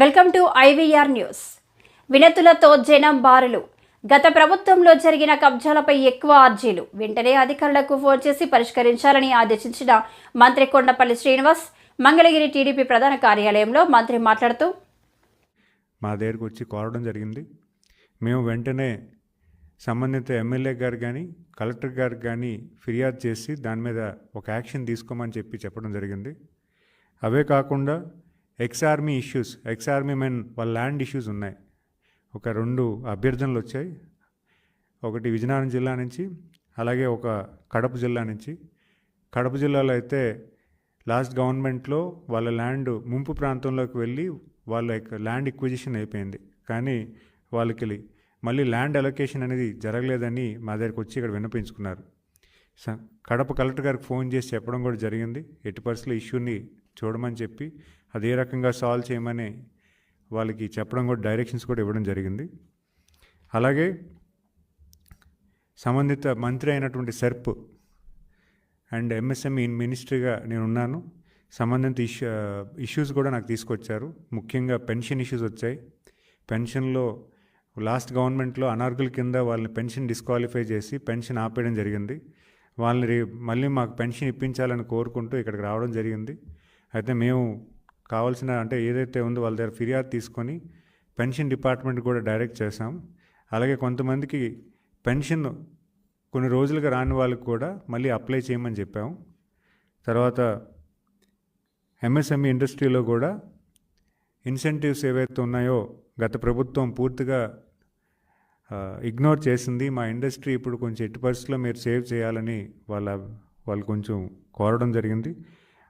Welcome to IVR news. వినతులతో జనం బారులు. గత ప్రభుత్వంలో జరిగిన కబ్జాలపై ఎక్కువ అర్జీలు వెంటనే అధికారులకు ఫోన్ చేసి పరిష్కరించాలని ఆదేశించిన మంత్రి కొండపల్లి శ్రీనివాస్ మంగళగిరి టీడీపీ ప్రధాన కార్యాలయంలో మంత్రి మాట్లాడుతూ మా దగ్గరకు వచ్చి కోరడం జరిగింది. మేము వెంటనే సంబంధిత ఎమ్మెల్యే గారు కానీ కలెక్టర్ గారు కానీ ఫిర్యాదు చేసి దాని మీద ఒక యాక్షన్ తీసుకోమని చెప్పి చెప్పడం జరిగింది. అవే కాకుండా ex army issues ex army men వాళ్ళ ల్యాండ్ ఇష్యూస్ ఉన్నాయి. ఒక రెండు అభ్యర్థనలు వచ్చాయి. ఒకటి విజయనగరం జిల్లా నుంచి అలాగే ఒక కడప జిల్లా నుంచి. కడప జిల్లాలో అయితే లాస్ట్ గవర్నమెంట్లో వాళ్ళ ల్యాండ్ ముంపు ప్రాంతంలోకి వెళ్ళి వాళ్ళ యొక్క ల్యాండ్ ఎక్విజిషన్ అయిపోయింది. కానీ వాళ్ళకి మళ్ళీ ల్యాండ్ అలొకేషన్ అనేది జరగలేదని మా దగ్గరికి వచ్చి ఇక్కడ విన్నపించుకున్నారు. స- కడప కలెక్టర్ గారికి ఫోన్ చేసి చెప్పడం కూడా జరిగింది. ఎట్టి పరిస్థితుల్లో ఇష్యూని చూడమని చెప్పి అది ఏ రకంగా సాల్వ్ చేయమని వాళ్ళకి చెప్పడం కూడా డైరెక్షన్స్ కూడా ఇవ్వడం జరిగింది. అలాగే సంబంధిత మంత్రి అయినటువంటి సర్ప్ అండ్ ఎంఎస్ఎంఈ మినిస్ట్రీగా నేను ఉన్నాను. సంబంధిత ఇష్యూ ఇష్యూస్ కూడా నాకు తీసుకొచ్చారు. ముఖ్యంగా పెన్షన్ ఇష్యూస్ వచ్చాయి. పెన్షన్లో లాస్ట్ గవర్నమెంట్లో అనార్గుల కింద వాళ్ళని పెన్షన్ డిస్క్వాలిఫై చేసి పెన్షన్ ఆపేయడం జరిగింది. వాళ్ళని రే మళ్ళీ మాకు పెన్షన్ ఇప్పించాలని కోరుకుంటూ ఇక్కడికి రావడం జరిగింది. అయితే మేము కావాల్సిన అంటే ఏదైతే ఉందో వాళ్ళ దగ్గర ఫిర్యాదు తీసుకొని పెన్షన్ డిపార్ట్మెంట్ కూడా డైరెక్ట్ చేసాం అలాగే కొంతమందికి పెన్షన్ కొన్ని రోజులుగా రాని వాళ్ళకి కూడా మళ్ళీ అప్లై చేయమని చెప్పాము తర్వాత ఎంఎస్ఎంఈ ఇండస్ట్రీలో కూడా ఇన్సెంటివ్స్ ఏవైతే ఉన్నాయో గత ప్రభుత్వం పూర్తిగా ఇగ్నోర్ చేసింది. మా ఇండస్ట్రీ ఇప్పుడు కొంచెం ఎట్టి పరిస్థితుల్లో మీరు సేవ్ చేయాలని వాళ్ళ వాళ్ళు కొంచెం కోరడం జరిగింది.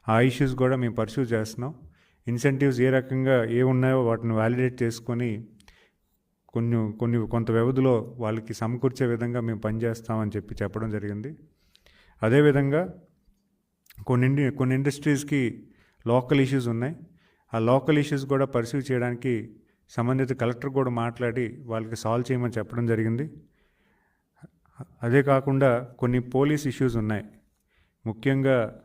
ఆ ఇష్యూస్ కూడా మేము పర్సూ చేస్తున్నాం. ఇన్సెంటివ్స్ ఏ రకంగా ఏ ఉన్నాయో వాటిని వ్యాలిడేట్ చేసుకొని కొన్ని కొన్ని కొంత వ్యవధిలో వాళ్ళకి సమకూర్చే విధంగా మేము పనిచేస్తామని చెప్పి చెప్పడం జరిగింది. అదేవిధంగా కొన్ని కొన్ని ఇండస్ట్రీస్కి లోకల్ ఇష్యూస్ ఉన్నాయి. ఆ లోకల్ ఇష్యూస్ కూడా పర్సీవ్ చేయడానికి సంబంధిత కలెక్టర్ కూడా మాట్లాడి వాళ్ళకి సాల్వ్ చేయమని చెప్పడం జరిగింది. అదే కాకుండా కొన్ని పోలీస్ ఇష్యూస్ ఉన్నాయి. ముఖ్యంగా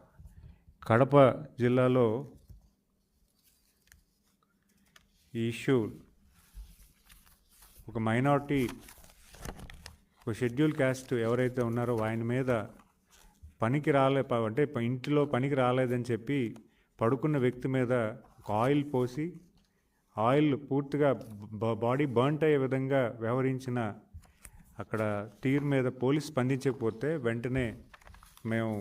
కడప జిల్లాలో ఈ ఇష్యూ ఒక మైనారిటీ ఒక షెడ్యూల్ క్యాస్ట్ ఎవరైతే ఉన్నారో ఆయన మీద పనికి రాలే అంటే ఇంటిలో పనికి రాలేదని చెప్పి పడుకున్న వ్యక్తి మీద ఒక ఆయిల్ పోసి ఆయిల్ పూర్తిగా బాడీ బర్న్ట్ అయ్యే విధంగా వ్యవహరించిన అక్కడ తీరు మీద పోలీస్ స్పందించకపోతే వెంటనే మేము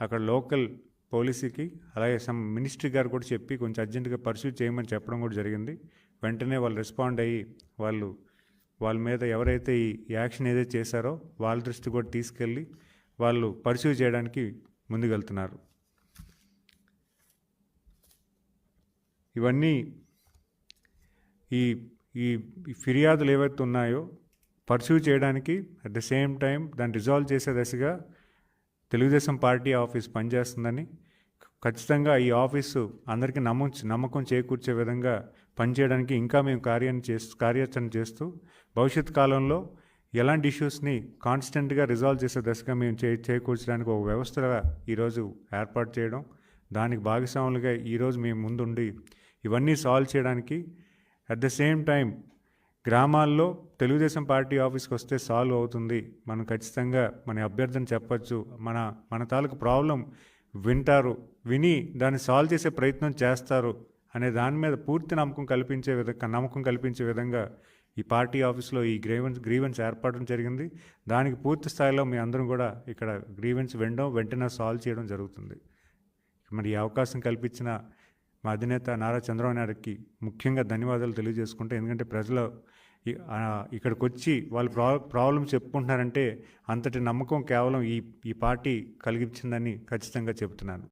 అక్కడ లోకల్ పోలీసుకి అలాగే సమ్ మినిస్ట్రీ గారు కూడా చెప్పి కొంచెం అర్జెంటుగా పర్సూ చేయమని చెప్పడం కూడా జరిగింది. వెంటనే వాళ్ళు రెస్పాండ్ అయ్యి వాళ్ళు వాళ్ళ మీద ఎవరైతే ఈ యాక్షన్ ఏదైతే చేశారో వాళ్ళ దృష్టి కూడా తీసుకెళ్ళి వాళ్ళు పర్సూ చేయడానికి ముందుకెళ్తున్నారు. ఇవన్నీ ఈ ఈ ఈ ఫిర్యాదులు ఏవైతే ఉన్నాయో పర్సూ చేయడానికి అట్ ద సేమ్ టైం దాన్ని రిజాల్వ్ చేసే దశగా తెలుగుదేశం పార్టీ ఆఫీస్ పనిచేస్తుందని ఖచ్చితంగా ఈ ఆఫీసు అందరికీ నమ్మ నమ్మకం చేకూర్చే విధంగా పనిచేయడానికి ఇంకా మేము కార్యాన్ని చేస్తూ కార్యాచరణ చేస్తూ భవిష్యత్ కాలంలో ఎలాంటి ఇష్యూస్ని కాన్స్టెంట్గా రిజాల్వ్ చేసే దశగా మేము చే చేకూర్చడానికి ఒక వ్యవస్థగా ఈరోజు ఏర్పాటు చేయడం దానికి భాగస్వాములుగా ఈరోజు మేము ముందుండి ఇవన్నీ సాల్వ్ చేయడానికి అట్ ద సేమ్ టైం గ్రామాల్లో తెలుగుదేశం పార్టీ ఆఫీస్కి వస్తే సాల్వ్ అవుతుంది. మనం ఖచ్చితంగా మన అభ్యర్థన చెప్పచ్చు. మన మన తాలూకు ప్రాబ్లం వింటారు. విని దాన్ని సాల్వ్ చేసే ప్రయత్నం చేస్తారు అనే దాని మీద పూర్తి నమ్మకం కల్పించే విధంగా నమ్మకం కల్పించే విధంగా ఈ పార్టీ ఆఫీస్లో ఈ గ్రీవెన్స్ గ్రీవెన్స్ ఏర్పడడం జరిగింది. దానికి పూర్తి స్థాయిలో మీ అందరం కూడా ఇక్కడ గ్రీవెన్స్ వినడం వెంటనే సాల్వ్ చేయడం జరుగుతుంది. మరి ఈ అవకాశం కల్పించిన మా అధినేత నారా చంద్రబాబు నాయుడుకి ముఖ్యంగా ధన్యవాదాలు తెలియజేసుకుంటే ఎందుకంటే ప్రజలు ఇక్కడికి వచ్చి వాళ్ళు ప్రా ప్రాబ్లం చెప్పుకుంటున్నారంటే అంతటి నమ్మకం కేవలం ఈ ఈ పార్టీ కలిగించిందని ఖచ్చితంగా చెబుతున్నాను.